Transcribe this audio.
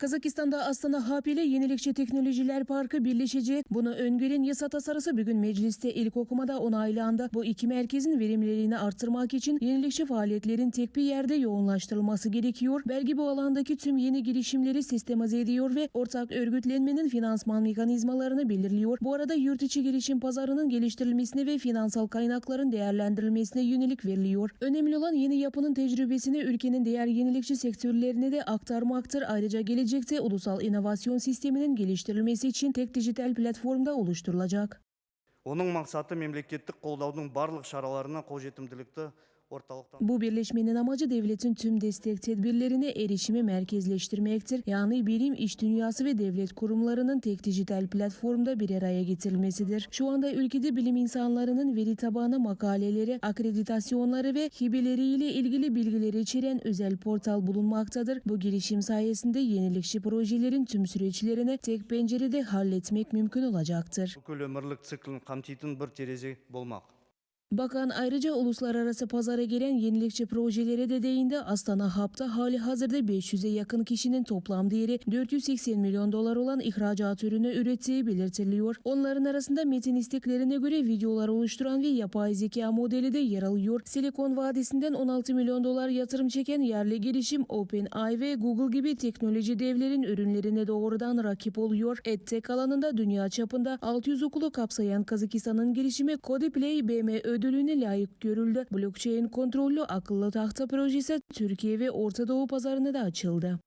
Kazakistan'da Astana Hap ile Yenilikçi Teknolojiler Parkı birleşecek. Bunu öngören yasa tasarısı bugün mecliste ilk okumada onaylandı. Bu iki merkezin verimliliğini artırmak için yenilikçi faaliyetlerin tek bir yerde yoğunlaştırılması gerekiyor. Belge bu alandaki tüm yeni girişimleri sistematize ediyor ve ortak örgütlenmenin finansman mekanizmalarını belirliyor. Bu arada yurt içi girişim pazarının geliştirilmesine ve finansal kaynakların değerlendirilmesine yönelik veriliyor. Önemli olan yeni yapının tecrübesini ülkenin diğer yenilikçi sektörlerine de aktarmaktır. Ayrıca gelecekte ulusal inovasyon sisteminin geliştirilmesi için tek dijital platformda oluşturulacak. оның мақсаты мемлекеттік қолдаудың барлық шараларына қолжетімділікті Bu birleşmenin amacı devletin tüm destek tedbirlerine erişimi merkezleştirmektir. Yani bilim, iş dünyası ve devlet kurumlarının tek dijital platformda bir araya getirilmesidir. Şu anda ülkede bilim insanlarının veri tabanı makaleleri, akreditasyonları ve hibeleriyle ilgili bilgileri içeren özel portal bulunmaktadır. Bu girişim sayesinde yenilikçi projelerin tüm süreçlerini tek pencerede halletmek mümkün olacaktır. Bu ömürlük bir tereje bulmak. Bakan ayrıca uluslararası pazara giren yenilikçi projelere de değindi. Astana Hub'da hali hazırda 500'e yakın kişinin toplam değeri 480 milyon dolar olan ihracat ürünü ürettiği belirtiliyor. Onların arasında metin isteklerine göre videolar oluşturan ve yapay zeka modeli de yer alıyor. Silikon Vadisi'nden 16 milyon dolar yatırım çeken yerli girişim OpenAI ve Google gibi teknoloji devlerin ürünlerine doğrudan rakip oluyor. EdTech alanında dünya çapında 600 okulu kapsayan Kazakistan'ın girişimi Codeplay BM ödülüne layık görüldü. Blockchain kontrollü akıllı tahta projesi Türkiye ve Orta Doğu pazarına da açıldı.